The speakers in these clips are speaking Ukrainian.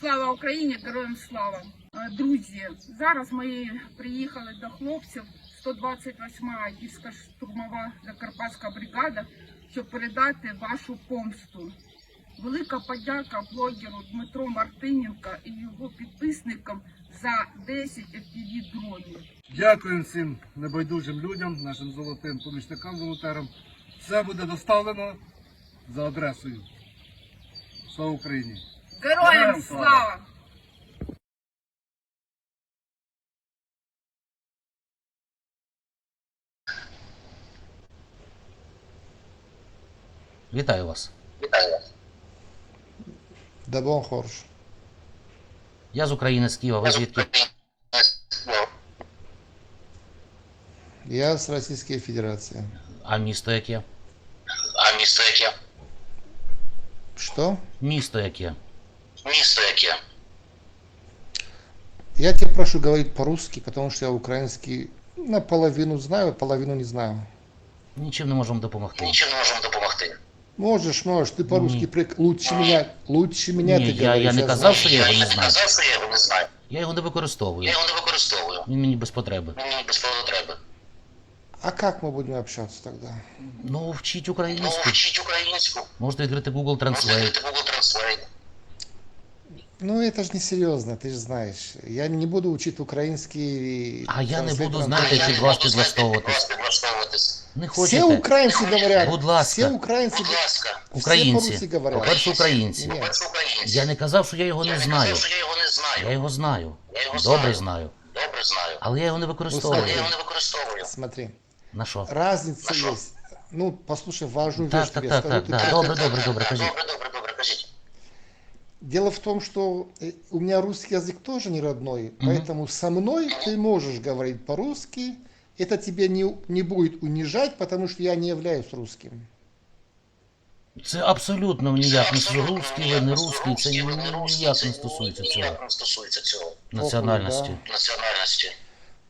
Слава Україні, героям слава! Е, Друзі, зараз ми приїхали до хлопців 128-ма гірська штурмова Закарпатська бригада, щоб передати вашу помсту. Велика подяка блогеру Дмитру Мартиненко і його підписникам за 10 FPV дронів. Дякуємо всім небайдужим людям, нашим золотим помічникам волонтерам. Все буде доставлено за адресою. Слава Україні! Героям Героям слава! слава! Вітаю вас. Да бон хорош. Я з України з Києва. Ви звідки? Я с Российской Федерации. А місто яке? А місто яке? Что? Місто яке? Місто яке? Я тебя прошу говорить по-русски, потому что я украинский наполовину знаю, половину не знаю. Нічим не можемо допомогти. Нічим не можемо допомогти. Можешь, можешь, ты по-русски Не. прик... лучше меня, лучше меня Не, ты я- говоришь. я не знаю. казав, що я його Я не не знаю. казав, що я його не знаю. Я його не використовую. Я його не використовую. Він мені без потреби. Мені без потреби. А как мы будем общаться тогда? Ну, вчіть Ну, українську. вчіть українську. Можете відкрити Google Можете Translate. відкрити Google Translate. Ну это же не серьезно, ты же знаешь. Я не буду учить украинский. А я не translate буду на- знати, Я під не вас буду знати, підлаштовуватись. вас підлаштовуватись. Не Все хочете? украинцы говорят. Будь ласка. Все украинцы, Будь ласка. все Українці. по-русски говорят. По-перше, українці. Ні. Перше українці. Я не казав, що я його Я не не знаю. казав, що я його не Я знаю. його знаю. Я його Добре знаю. знаю. Добре знаю. Але я його не Але я використовую. його не використовую. Смотри, На що? разница Хорошо. есть. Ну, послушай важную Так, вещь так, тебе так, скажу. так, ты так. просто- Добре, добре, добре, кажіть. Добре, добре, добре, кажіть. Дело в том, что э, у меня русский язык тоже не родной, поэтому со мной ты можешь говорить по-русски. Это тебе не, не будет унижать, потому что я не являюсь русским. Це абсолютно ніяк не Абсолютно русський, ви не русський, це русський, ви не ні- русський, ніяк це не стосується цього. Ніяк не стосується цього. Національності. Похуй, Національності.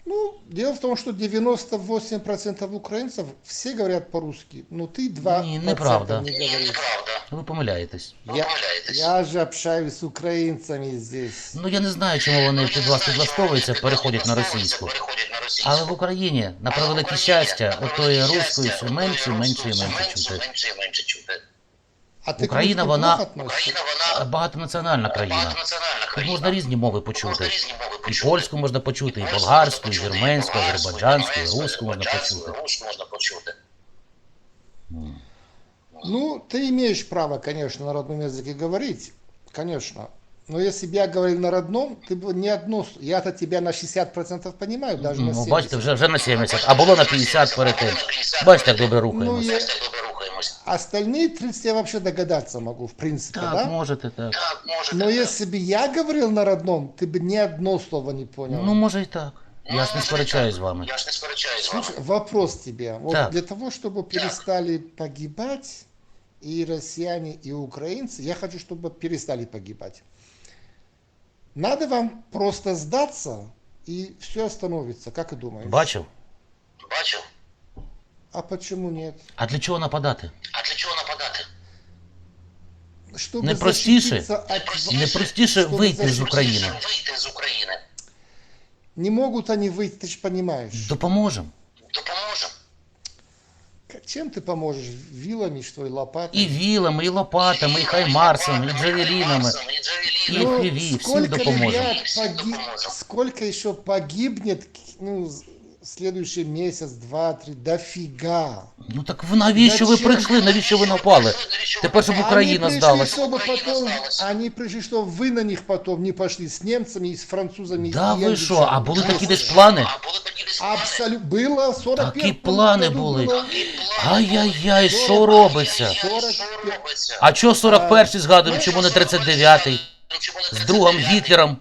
Ну, дело в том, что 98% украинцев все говорят по-русски, но ты 2% Не, неправда. не Ні, говоришь. неправда. Ви помиляєтесь. Я, я же общаюсь с украинцами здесь. Ну я не знаю, чому вони під вас підлаштовуються, переходять на російську. Але в Україні, на превелике щастя, отої руської все менше менше і менше чути. Менше і менше чути. А ты Україна, вона- Україна, вона Багатонаціональна країна. Тут можна різні мови почути. різні мови І польську можна почути, і болгарську, і вірменську, азербайджанську, і руську можна почути. Ну, ты имеешь право, конечно, на родном языке говорить, конечно. Но если бы я говорил на родном, ты бы не одно... с- Я-то тебя на 60% понимаю, даже на Ну, 70%. бачите, вже, вже на 70, а було на 50 перед тим. Або на 50 Бачите, як добре Ну, рухаємося. я- Бачите, як добре рухаємось. Остальные 30 я вообще догадаться могу, в принципе, Так, да? можете, так. Так, можете. Но так. если бы я говорил на родном, ты бы ни одно слово не понял. Ну, може і так. Я ж не може, сперечаюсь з так. вами. Я ж не сперечаюсь з вами. Слушай, вопрос тебе. Вот Так. для того, чтобы перестали погибать и россияне, и украинцы, я хочу, чтобы перестали погибать. Надо вам просто сдаться, и все остановится, как и думаешь? Бачив? Бачив? А почему нет? А для чого нападати? А для чого нападати? Чтобы Не простіше? защититься от... Не простіше Щоб вийти з защитити- України. Вийти з України. Не могут они выйти, ты же понимаешь. Допоможемо. Допоможемо. Как- Чем ты поможешь? Вилами, что ли, лопатой? І вілами, і лопатами, і хаймарсами, і джавелінами. І І джавелінами. FPV, всім сколько, допоможем. ребят, Всем поги- допоможем. сколько еще погибнет, ну, с- следующий месяц, два, три, дофига. Ну так в- навіщо ви Зачем? прийшли? Навіщо ви напали? Тепер щоб Україна они пришли, здалась. чтобы Украина потом, сдалась. они пришли, чтобы вы на них потом не пошли с немцами и с французами. Да и ви що, англичанами. а були такі Вместе. десь плани? А були такі десь плани? Абсолютно. Было 41 Такі плани году були. было Ай-яй-яй, що робиться? Що 45. робиться? А чого 41-й згадуємо, чому не 39-й? Чому не З другом 39-й? Гітлером.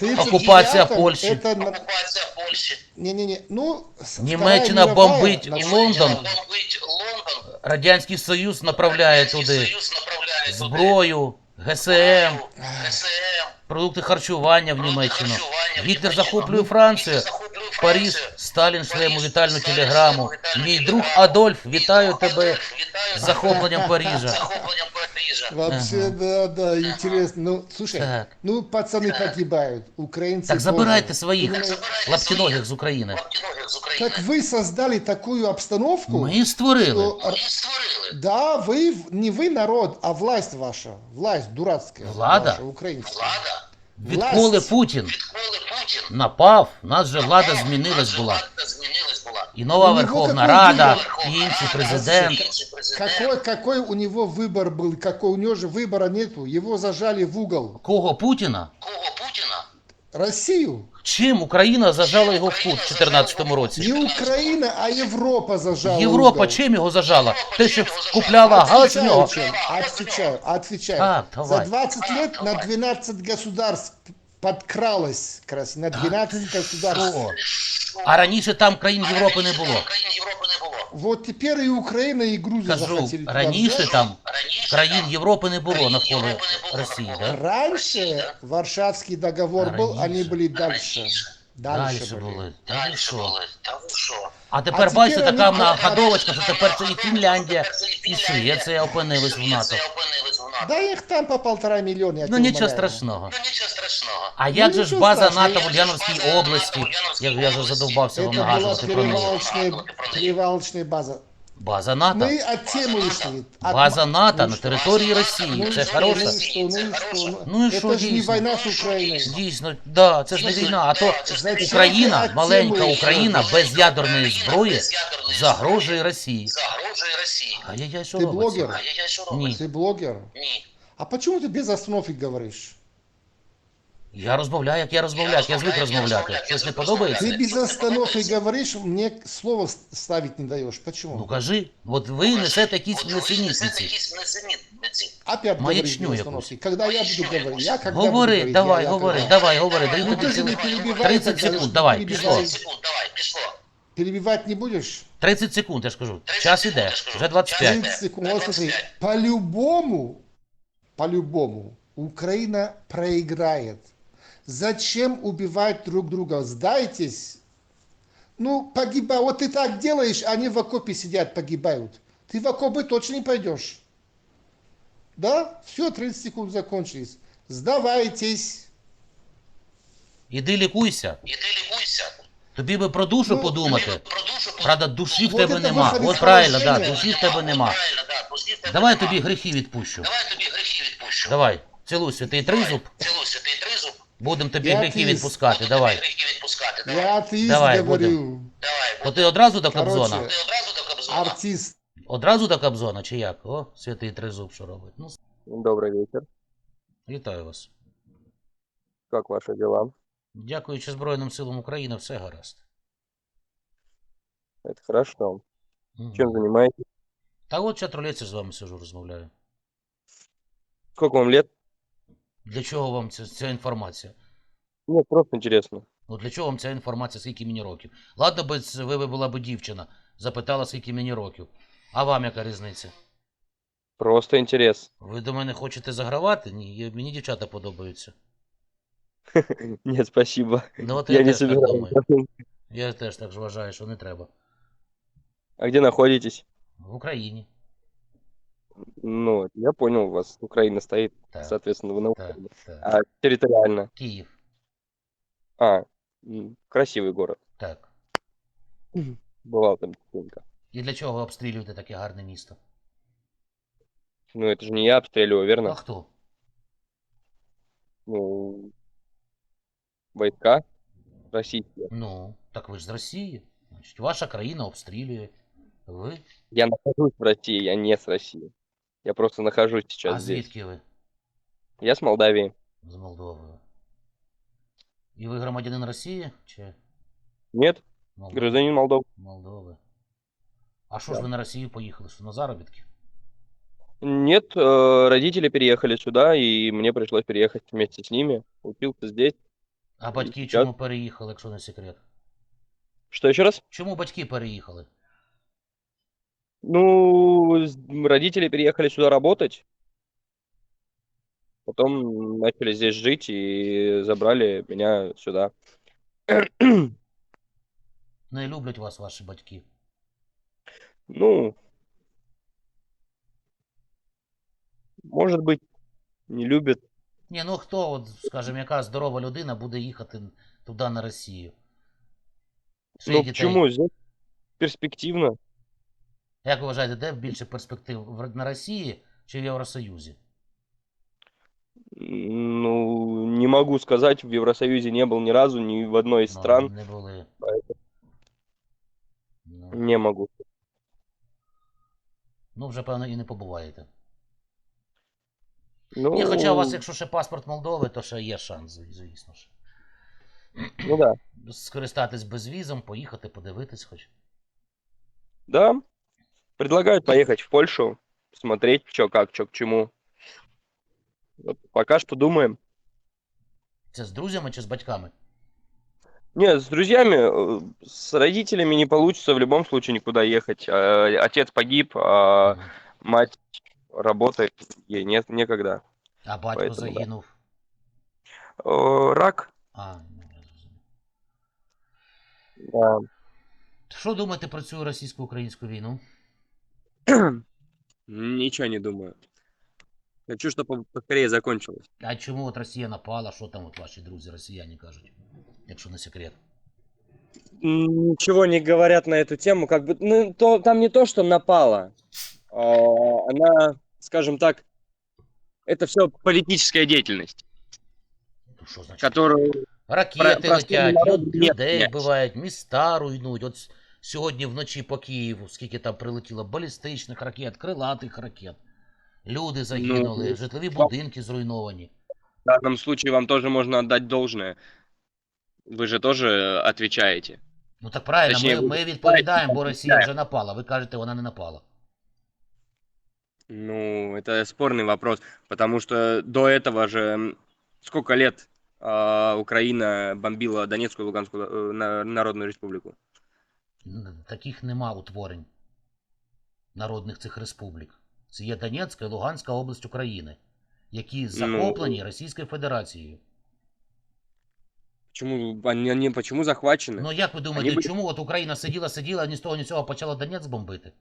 39-м Оккупация Польши. Это, на- Окупація Польщі. не-не-не, ну, Німеччина бомбить нач- Лондон. Бомбить Лондон. Радянський Союз направляє Радянський туди Союз направляє зброю, ГСМ, ГСМ, продукти харчування в Німеччину. харчування в Гітлер Німеччину. захоплює Францію. Захоплює Париж, Францію. Сталін шле йому вітальну телеграму. Мій друг. Адольф, вітаю тебе з захопленням Парижа. захопленням Парижа. Парижа. Вообще, да, да, интересно. Ну, слушай, Так. ну, пацаны погибают, украинцы Так забирайте тоже. своїх Думаю, Забирайте лаптіногих своїх з України. лаптіногих з України. Так вы создали такую обстановку, Ми створили. что... Вони створили. Да, вы, не вы народ, а власть ваша. Власть дурацкая. Влада? Ваша, украинская. Влада. Відколи Власть. Путін Відколи Путін напав, у нас же влада змінилась наша була. влада змінилась була. І нова У нього Верховна какой Рада, вибір? і інший Верховна президент. Рада, інший президент. Какой, какой у него выбор был? Какой у него же выбора нету? Его зажали в угол. Кого Путіна? Кого Путіна? Россию. Чим Україна зажала його в кут в 2014 році? Не Украина, а Европа зажала Європа угол. чим його зажала? Те, що купляла газ в нього. Отвечаю, чем? отвечаю, отвечаю. Так, давай. За 20 лет на 12 государств подкралась, крас, на 12 государств. О, А раніше там країн Європи не було. Країн Європи не було. Вот теперь и Украина, и Грузия Кажу, захотели туда раніше взять. там Раніше країн там Європи не було країн навколо Європи не було Росії, навколо. да? Раньше Варшавский договор А был, они раньше? были дальше. Раніше. Дальше, Дальше были. були. Та ви Далі що? були. Та ви що? А тепер тепер бачите, вони така про- находовочка, що тепер це і Фінляндія, Тепер це і Швеція опинились в НАТО. Да їх там по полтора мільйони, я Ну нічого умоляю. страшного. Ну нічого страшного. А як же ж нічого база страшного. НАТО в Ульяновській області? Як Я, вже задовбався вам нагадувати про неї. перевалочная, перевалочная база. База НАТО. Мы от темы ушли. От- База НАТО Ну на что? території Ну Росії. и Це что, хороше. Ну и что, ну и что? Ну и Это что, же не действительно? война с Украиной. Дійсно, да, це ж не війна, а то Зачем Україна, ти від маленька теми Україна без ядерної зброї Без ядерної загрожує Росії. Загрожує Росії. Ай-яй-яй, що Ти робиться? блогер? А я, я що Ні. робить? Ты блогер? Ні. А почему ты без остановки говоришь? Я розмовляю, як я розмовляю, я звик розмовляти. Щось не подобається? Ты без остановки говоришь, мне слово ставить не даешь. Почему? Ну кажи, от ви несете якісь От ви несете несенітниці. якісь несенітниці. Опять Маячню без якусь. остановки. Когда я буду говорить? Я когда буду Говори, говорить? давай, Я- я говори, когда? давай, говори, даю Ну тобі не цілу- перебивай. 30 когда секунд, давай, перебивай. пішло. 30 секунд, давай, пішло. Перебивать не будешь? 30 секунд, я ж кажу. Час іде, вже 25. 30 секунд. Вот смотри, по-любому, по-любому Украина проиграет. Зачем убивать друг друга? Сдайтесь. Ну, погибай. Вот ты так делаешь, они в окопе сидят, погибают. Ты в окопы точно не пойдешь. Да? Все, 30 секунд закончились. Сдавайтесь. Іди лікуйся. Іди лікуйся. Тобі би про душу Ну, подумати. Про душу подумай. Правда, душі в Вот тебе это нема. виходить От з правильно, да, положення. душі в тебе нема. Правильно, да, пусти в тебе Давай нема. тобі гріхи відпущу. Давай тобі гріхи відпущу. Давай, цілуй святий тризуб, Цілуйся, будемо тобі Я гріхи атеїст. відпускати. Давай. гріхи відпускати. Давай. Я атеист Давай, говорю. Давай. То ти одразу до Кобзона? Ти одразу до Кобзона. Артист. Одразу до Кобзона чи як? О, святий тризуб, що робить. Ну, Добрый вечер. вітаю вас. Как ваши дела? Дякуючи Збройним силам України, все гаразд. Это хорошо. Мгм. Чем занимаетесь? Та от чатрулеці з вами сижу, розмовляю. Сколько вам лет? Для чого вам ця, ця інформація? Нет, просто интересно. Ну для чого вам ця інформація, скільки мені років? Ладно би ви би була б дівчина, запитала, скільки мені років. А вам яка різниця? Просто интерес. Ви до мене хочете загравати? Ні, мені дівчата подобаються. Нет, спасибо. Ну от Я я, не теж так думаю. Я теж так вважаю, що не треба. А где находитесь? В Україні. Ну, я понял, у вас Украина стоит, Так, соответственно, вы на так, Украине. так. А территориально? Київ. А, м, красивый город. Так. Бывал там частенько. І для чого ви обстрілюєте таке гарне місто? Ну, это же не я обстреливаю, А верно? хто? Ну, войска российские. Ну, так ви ж з Росії. Значить, ваша країна обстрілює. Ви? Я нахожусь в России, я не с России. Я просто нахожусь сейчас а здесь. звідки ви? Я с Молдавии. З Молдови. І ви громадянин Росії? Чи Нет, Молдови? гражданин Молдовы. Молдови. А що ж Да. ви на Росію поїхали? Що на заробітки? Нет, э, родители переехали сюда, и мне пришлось переехать вместе с ними. Учился здесь. А батьки сейчас- чому переїхали, якщо не секрет? Что еще раз? Чому батьки переїхали? Ну, с- родители переехали сюда работать. Потом начали здесь жить и забрали меня сюда. Не люблять вас ваші батьки. Ну, Может быть, не любят. Ні, ну хто, от, скажімо, яка здорова людина буде їхати туди на Росію? Ще й Ну, дітей. почему? Здесь перспективно. Як ви вважаєте, де більше перспектив на Росії чи в Євросоюзі? Ну, не могу сказать, в Евросоюзе не был ни разу, ни в одной из Ну, стран. Не були. Ну, Не могу. ну, вже, певно, і не побуваєте. Ну, Ні, хоча у вас, якщо ще паспорт Молдови, то ще є шанс, звісно ж. ну да. Скористатись безвізом, поїхати, подивитись хоч. Да. Предлагают поехать в Польшу, смотреть, что как, что к чему. Вот пока что думаем. Це з друзями чи з батьками? Не, с друзьями, э, с родителями не получится в любом случае никуда ехать. Э, Отец погиб, а Мгм. мать работает, ей нет некогда. А батько поэтому да. загинув. Э, Рак. А, ну, я зрозумів. Да. Що думаєте про цю російсько-українську війну? Ничего не думаю. Хочу, чтобы поскорее закончилось. А чому от Росія напала? Що там от ваші друзі росіяни кажуть? Якщо не секрет. Ничего не говорят на эту тему, как бы, ну, то, там не то, что напала, а, она, скажем так, это все политическая деятельность, Ну, що значить? которую, Ракети Про- простому летять, народу люд- ні, людей ні. вбивають, міста руйнують. От с- сьогодні вночі по Києву, скільки там прилетіло балістичних ракет, крилатих ракет. Люди загинули, Ну, житлові будинки зруйновані. в данном случае вам тоже можно отдать должное. Вы же тоже отвечаете. Ну так правильно, Точніше, ми, ви ми відповідаємо, бо Росія відповідаєте. вже напала. Ви кажете, вона не напала. Ну, это спорный вопрос, потому что до этого же м, сколько лет а, Украина бомбила Донецкую и Луганскую э, на- Народную Республику? Таких нема утворень народних цих республік. Це є Донецька і Луганська область України, які захоплені Російською Федерацією. Почему они, они почему захвачены? Ну як ви думаєте, Вони чому от Україна сиділа, сиділа, ні з того, ні з цього почала Донець бомбити?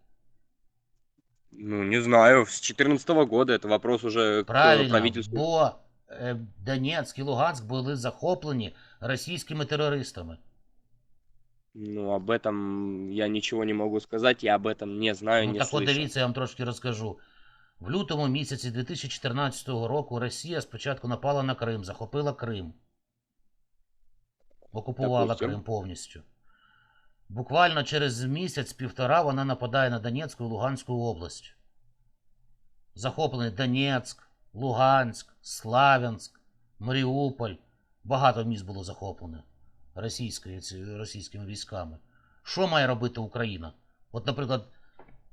Ну, не знаю, с 2014 года это вопрос уже к Правильно, правительству. бо е, Донецьк і Луганськ були захоплені російськими терористами. Ну, об этом я ничего не могу сказать, я об этом не знаю, Ну не так от слышал. дивіться, я вам трошки розкажу. В лютому місяці 2014 року Росія спочатку напала на Крим, захопила Крим. Окупувала Допустим. Крим повністю. Буквально через місяць-півтора вона нападає на Донецьку і Луганську область. Захоплений Донецьк, Луганськ, Славянськ, Маріуполь. Багато міст було захоплено російською, російськими військами. Що має робити Україна? От, наприклад,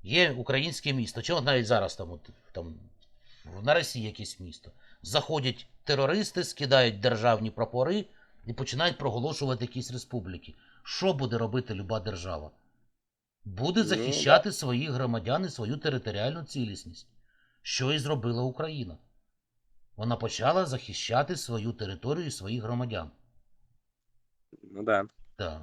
є українське місто, чи от навіть зараз там, от, там на Росії якесь місто. Заходять терористи, скидають державні прапори і починають проголошувати якісь республіки. Що буде робити люба держава? Буде Ну, захищати своїх громадян і свою територіальну цілісність. Що і зробила Україна. Вона почала захищати свою територію і своїх громадян. Ну да. Так.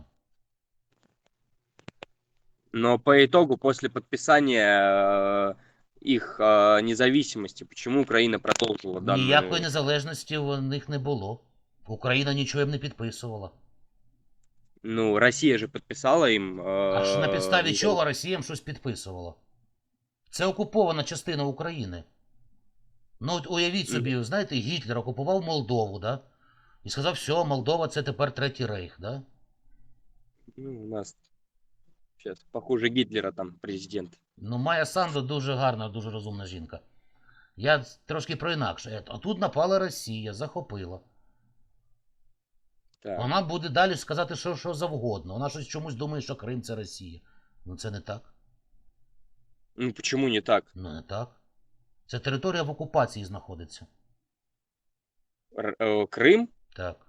Но по итогу, после подписания э, их э, независимости, почему Украина продолжила данную... Ніякої незалежності в них не було. Україна нічого їм не підписувала. Ну, Россия же подписала им... э, А ж на підставі независимость. чого Росія їм щось підписувала? Це окупована частина України. Ну, от уявіть собі, знаєте, Гітлер окупував Молдову, да? І сказав, все, Молдова це тепер третій рейх, да? Ну, у нас сейчас похуже Гитлера там президент. Ну, Майя Санду дуже гарна, дуже розумна жінка. Я трошки про інакше. А тут напала Росія, захопила. Так. Вона буде далі сказати, що, що завгодно. Вона щось чомусь думає, що Крим це Росія. Ну це не так. Ну, почему не так? Ну не так. Це територія в окупації знаходиться. Р- э, Крым? Так.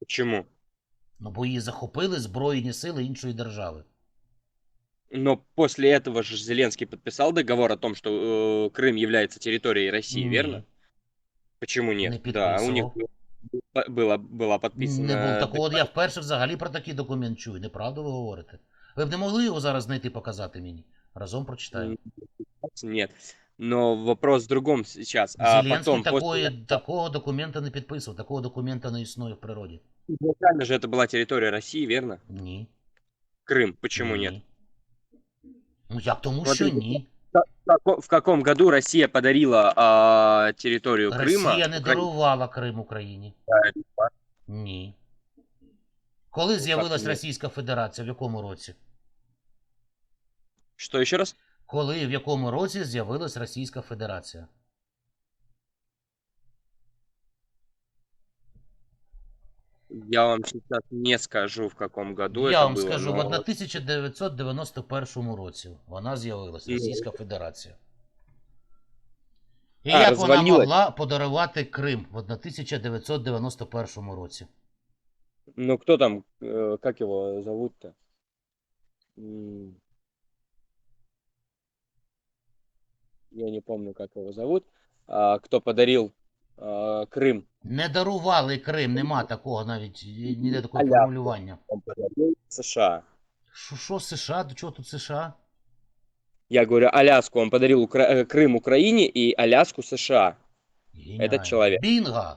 Почему? Ну бо її захопили збройні сили іншої держави. Но после этого же Зеленский подписал договор о том, что э, Крым является территорией России, Ні. верно? Почему Не нет? да, у них подписывал. было- было, была подписана... Не був такого. От я вперше взагалі про такий документ чую. Неправду ви говорите. Ви б не могли його зараз знайти показати мені. Разом прочитаємо. Нет. Но вопрос в другом сейчас. А Зеленський потом, такої, после... такого документа не підписував, такого документа не існує в природі. Изначально же это была территория России, верно? Ні. Крым. Почему ні. нет? Ну як тому, що Смотрите, ні. В како- В каком году Россия подарила а, территорию Крыма? Росія не Украине? дарувала Крим Україні. Ні. Коли Ну, з'явилась ні? Російська Федерація? В якому році? Что еще раз? Коли і в якому році з'явилась Російська Федерація? Я вам сейчас не скажу, в каком году Я это вам было. скажу, в но- 1991 році вона з'явилась, Ну. Російська Федерація. І А, як вона розвалилась. могла подарувати Крим в 1991 році? Ну, кто там, э, как его зовут-то? Я не помню, как его зовут. А, кто подарил а, Крым? Не дарували Крим, нема такого навіть, і ніде такого Аля. формулювання. Он подарил США. Що, що США? До чого тут США? Я говорю, Аляску. Он подарил Укра- э, Крым Украине и Аляску США. Геніально. чоловік. Бінго!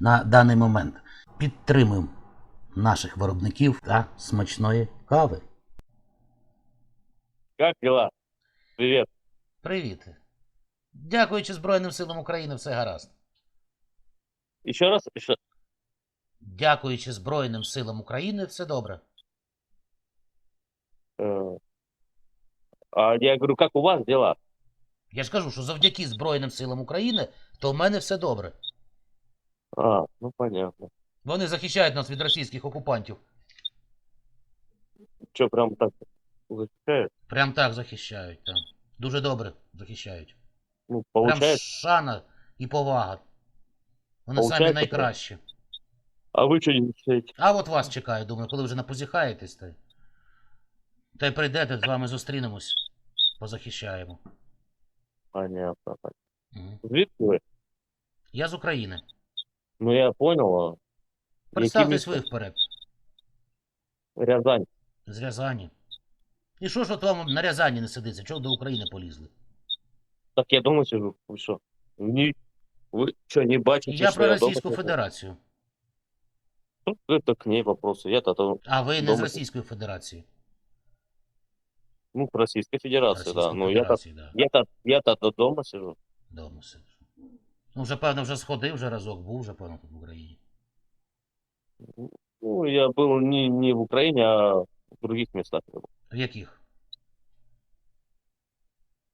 на даний момент. Підтримуємо наших виробників та смачної кави. Как дела? Привет. Привіт! Дякуючи Збройним силам України, все гаразд. Еще раз, еще. Дякуючи Збройним силам України, все добре. э, А я говорю, как у вас дела? Я ж кажу, що завдяки Збройним силам України, то в мене все добре. А, ну понятно. Вони захищають нас від російських окупантів. Че, прям так защищают? Прям так захищають. Так. Дуже добре захищають. Ну, Прям шана і повага. Вони самі Получається, найкращі. А вы что не защищаете? А от вас чекаю, думаю, коли вже напозіхаєтесь, та й, та й прийдете, з вами зустрінемось, позахищаємо. Понятно. понятно. Мгм. Звідки ви? Я з України. Ну, я понял. а Представтесь місто? ви вперед. Рязань. З Рязані. І що ж от вам на Рязані не сидиться? Чого до України полізли? Так я дома сижу. Вы что? Не... Вы что, не бачите, Я что про я дома Російську сижу? Федерацію. Ну, это к ней вопросы. Я-то, то- А ви не з Дома. Російської Федерації. ну, к Российской Федерации, да. Російської Ну, я-то, Федерації, да. я-то, я-то до дома сижу. Дома сиджу. Ну, вже, певно, вже сходив, вже разок був, вже, певно, тут в Україні. Ну, я был не, не в Украине, а в других местах. я был. В яких?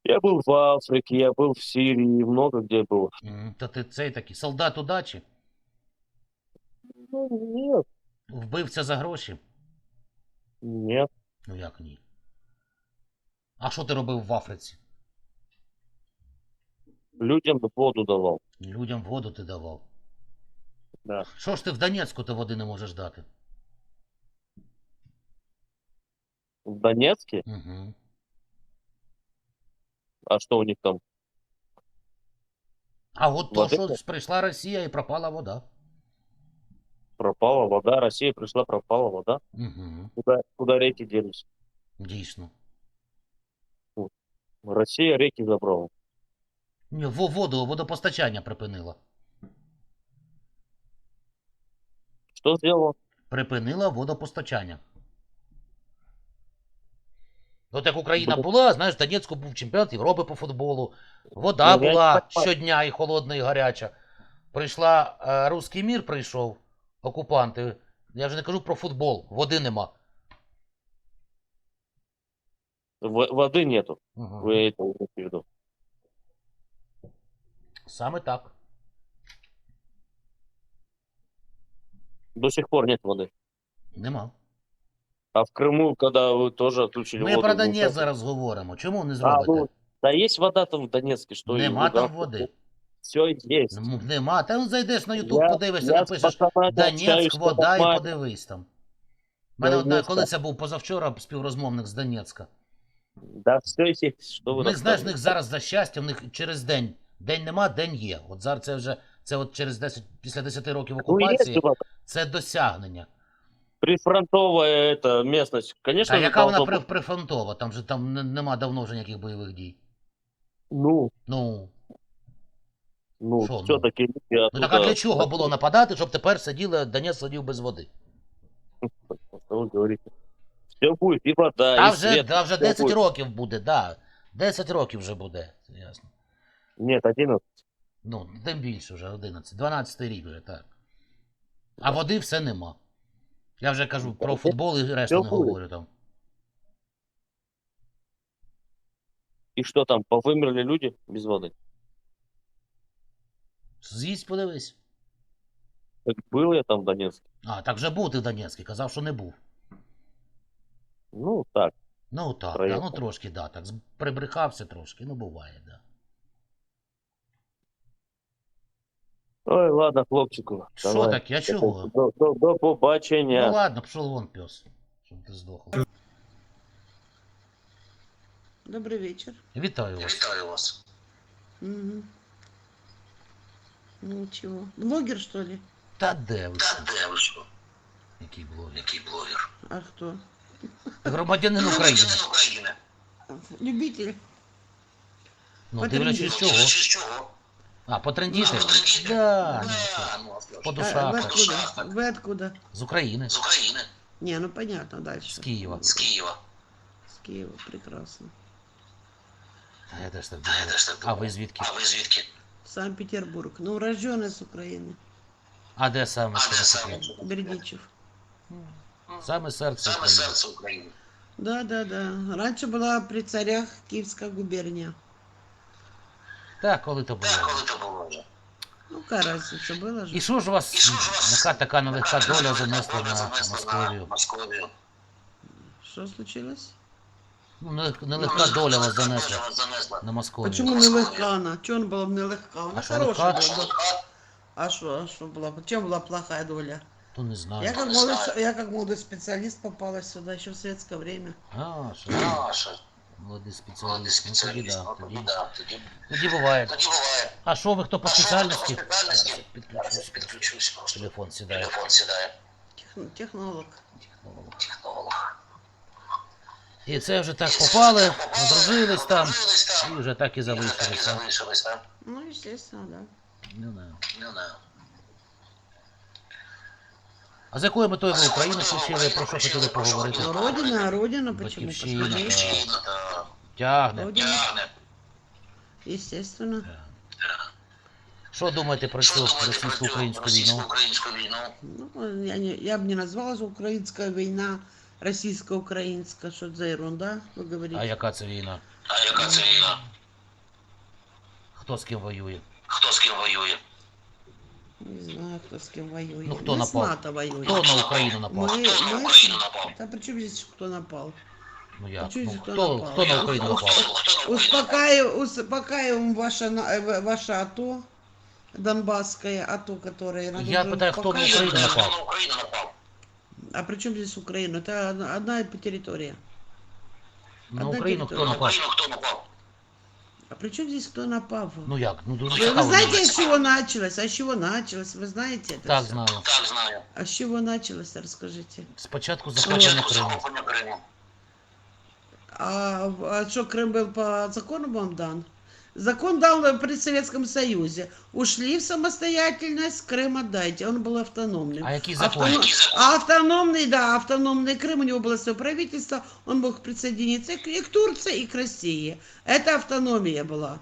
Я был в Африке, я был в Сирии, много где был. М, То ти цей такий солдат удачі? Ну, нет, Вбивця за гроші? нет. Ну як ні? А що ти робив в Африці? Людям воду давал. Людям воду ти давав. Да. Що ж ти в Донецьку то води не можеш дати? В Донецке? Угу. А что у них там? А от то, Води що не- прийшла Росія і пропала вода. Пропала вода, Россия пришла, пропала вода. Угу. Куда, куда реки делись? Дійсно. Россия реки забрала. Ні, во- воду, водопостачання припинила. Что сделала? Припинила водопостачання. От як Україна Водо- була, знаєш, в Донецьку був чемпіонат Європи по футболу. Вода Ну, я була не понимаю. щодня і холодна, і гаряча. Прийшла е, Руський мір, прийшов, окупанти. Я вже не кажу про футбол, води нема. В- воды нету. Угу. Вы это имеете в виду? Саме так. До сих пор нет воды. Нема. А в Крыму, когда вы тоже отключили Ми воду... про ну, Донець как? зараз говоримо. Чому не А, зробите? ну, да есть вода там в Донецке, что и Нема в там Луганске. води. Все есть. Ну, Нема. Та ну зайдеш на Ютуб, Я- подивишся, я з напишеш пацанами Донецьк, общаюсь, що вода і нормально. подивись там. У мене одна, Донецька. коли це був позавчора співрозмовник з Донецька. Да, все есть. Что вы Ми знаєш, в рассказываете? них зараз за щастя, в них через день. День нема, день є. От зараз це вже це от через 10, після 10 років Ну, есть окупації у вас це досягнення. прифронтовая эта местность. Конечно, А же, яка вона должно при, быть. прифронтова? Там же там не- нема давно вже ніяких бойових дій. Ну, Ну, ну, Шо, ну? все-таки люди ну оттуда... так а для чого було нападати, щоб тепер сиділи, Донець сидів без води? Что вы говорите? Все будет, и вода, А и вже, свет. да, вже всё 10 будет. років буде, да. 10 років вже буде, це ясно. Нет, 11. Ну, тим більше вже 11. 12 рік вже, так. А води все нема. Я вже кажу про футбол і решту не Все буде. говорю там. И что там, повымерли люди без воды? З'їсть, подивись. Так был я там в Донецке. А, так вже був ти в Донецький, казав, що не був. Ну, так. Ну так, да, Проїхав. ну трошки, да, так. з- Прибрехався трошки, ну буває, да. Ой, ладно, хлопчику. Що давай. таке, а чого? До, до, до побачення. Ну ладно, пішов вон пес, щоб ти здохла. Добрый вечер. Вітаю вас. Вітаю вас. Мгм. Ну чего? Блогер, что ли? Та де ви? Та що? де ви що? Який блогер? Який блогер? А кто? Громадянин України. Громадянин України. Любитель. Ну, Потрібно. дивлячись чого. Дивлячись чого? А, потрендіти? А, потрендіти? Да, ну, Да, що. ну, а що ж. По А, душах. вы так. откуда? Вы откуда? З України. З України. Не, ну понятно, дальше. З Києва. З Києва. С Киева, прекрасно. Та Я теж так Та я думав. теж так А думав. ви звідки? А ви звідки? Санкт-Петербург. Ну, рожденный с Украины. А де саме? А де це саме? таке? Бердичев. Саме серце Саме України. серце України. Да, да, да. Раньше была при царях Киевская губерния. Так, коли то було. Так, коли то було вже. Ну, какая разница, было же. І що ж вас, І що ж вас? яка така нелегка доля занесла Доля на занесла Московію? на Московію. Что случилось? Ну, нелег- нелегка доля вас занесла Доля вас занесла. на Московію. Почему нелегка она? Че он была нелегка? Она А что хорошая легка? была. А что, а что была? Чем была плохая доля? То не знаю. Я как, не молодой, знаю. я как молодой специалист попала сюда еще в советское время. А, що Наша. молодий Молодий спеціаліст. Ну тоді да, Ну, тоді. тоді да, тоді. Тоді буває. Тоді буває. А що ви хто по спеціальності? Підключусь. підключусь просто. Телефон сідає. Телефон сідає. Техно- технолог. Технолог. І це вже так попали, одружились там, там. і вже так і так залишились там. Ну, естественно, да. Не знаю. Не знаю. А з якою метою ви Україну включили, про що хотіли поговорити? Ну, Родина, Родина, почему? Батьківщина, Посмотри. так. Чина, та Тягне. Родина, тягне. естественно. Що думаєте про Що цю думаєте про російсько-українську цю війну? російсько-українську війну? Ну, я, не, я бы не назвала, что украинская война, российско-украинская, что это за ерунда, вы говорите. А яка це війна? А яка це війна? Хто з ким воює? Хто з ким воює? Не знаю, кто с кем воюет. Ну, кто Мы с напал? НАТО воюем. Хто на Україну напав? Мы, Хто на мы Україну с... напав? Да при чем здесь кто напал? Ну як? чого Ну, ж хто хто, напав? хто на Україну Хто, напав? хто на Україну напав? Успокаиваем, успокаиваем ваше, на- э, ваше АТО, Донбасское АТО, которое... надо Я уже пытаюсь, кто на успокаивать. Украину Хто напав? на Україну напав? А при чем здесь Украина? Это одна, одна территория. На Одна Україну хто територія. На А при чем здесь кто напал? Ну як? Ну дуже Вы, вы цікаво. знаете, мені. с чего началось? А с чего началось? Вы знаете это Так, всё? знаю. Так, знаю. А с чего началось, расскажите. Спочатку захоплення Спочатку Криму. захоплення Криму. А, а что, Крым был по закону вам дан? Закон дал при Советском Союзе. Ушли в самостоятельность, Крым отдайте. Он был автономным. А який закон? Автоном- Який закон? А автономный, да, автономный Крым, у него было свое правительство, он мог присоединиться и к, и к Турции, и к России. Это автономия была.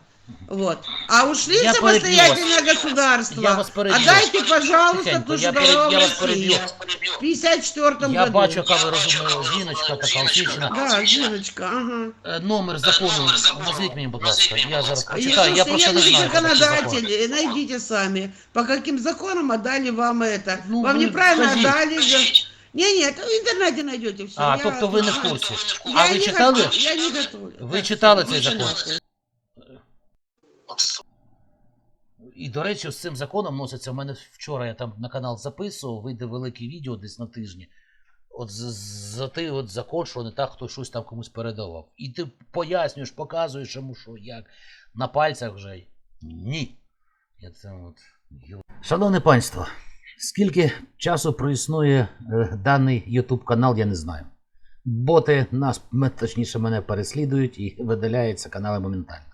Вот. А ушли Я в самостоятельное перебью государство. Я вас перебью. Отдайте, пожалуйста, Тихенько, то, я что переб- дала вам я вас перебью. Россия. Переб'ю. В 54 Я году. бачу, яка ви розумна жіночка, така освічена. Да, Зиночка, ага. Е, Номер закону Номер закону. назвіть мені, будь ласка. Назвіть мені, Я будь зараз ласка. прочитаю. Я просто не Если знаю. про такий закон. законодатель, найдите сами, по каким законам отдали вам это. Ну, вам вы неправильно скажите. отдали. Скажіть. Не, нет, в интернете найдете все. А, тобто ви не в курсі. Я А ви не читали? готов- Я не готовлю. Ви Так, читали всё, цей лучше закон? І, до речі, з цим законом носиться. У мене вчора я там на канал записував, вийде велике відео десь на тижні. От за той от закон, що не так хто щось там комусь передавав. І ти пояснюєш, показуєш йому, що як. На пальцях вже. Ні. Я це от... Шановне панство, скільки часу проіснує е, даний YouTube канал, я не знаю. Боти нас, точніше, мене переслідують і видаляються канали моментально.